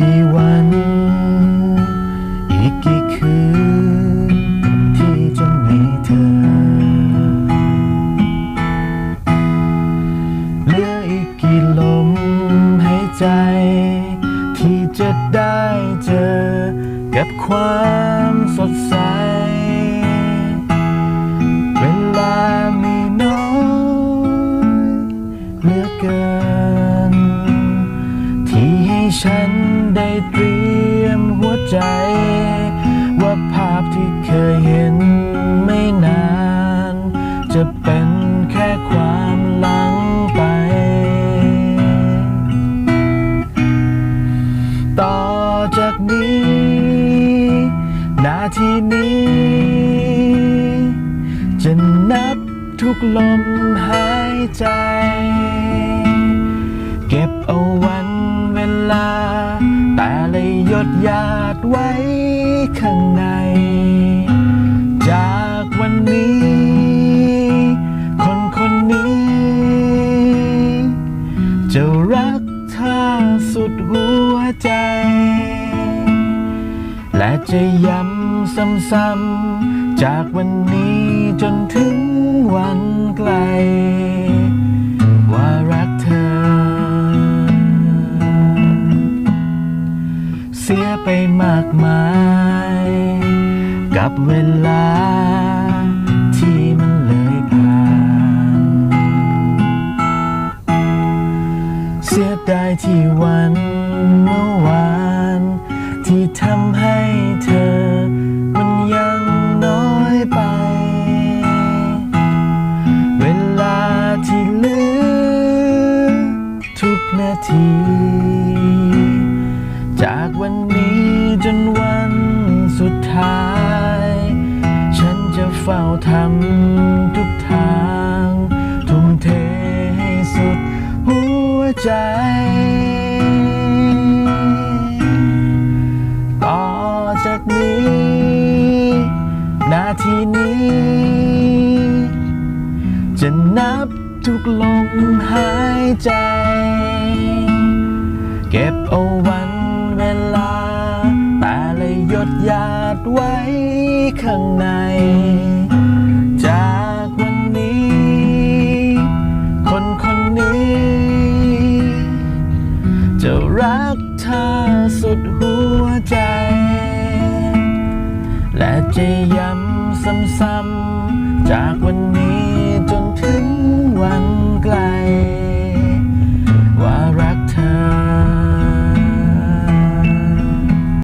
กี่วัน อีกกี่คืน ที่จะมีเธอ เหลืออีกกี่ลมหายใจ ที่จะได้เจอ กับความสดใส ให้ฉันได้เตรียมหัวใจ ว่าภาพที่เคยเห็นไม่นาน จะเป็นแค่ความหลังไป ต่อจากนี้ นาทีนี้ จะนับทุกลมหายใจ เก็บเอาวัน ลา แต่เละหยดหยาดไว้ข้างใน จากวันนี้ คนคนนี้ จะรักเธอสุดหัวใจ และจะย้ำซ้ำๆจากวันนี้จนถึงวันไกล มากมาย กับเวลาที่มันเลยผ่าน เสียดายที่วันเมื่อวาน ที่ทำให้เธอ มันยังน้อยไป เวลาที่เหลือทุกนาที จากวันนี้าย ฉันจะเฝ้าทำทุกทาง ทุ่มเทให้สุดหัวใจ ต่อจากนี้ นาทีนี้ จะนับทุกลมหายใจ เก็บเอาวันเวลา ดหยาดไว้ข้างใน จากวันนี้ คนคนนี้ จะรักเธอสุดหัวใจ และจะย้ำซ้ำๆจากวันนี้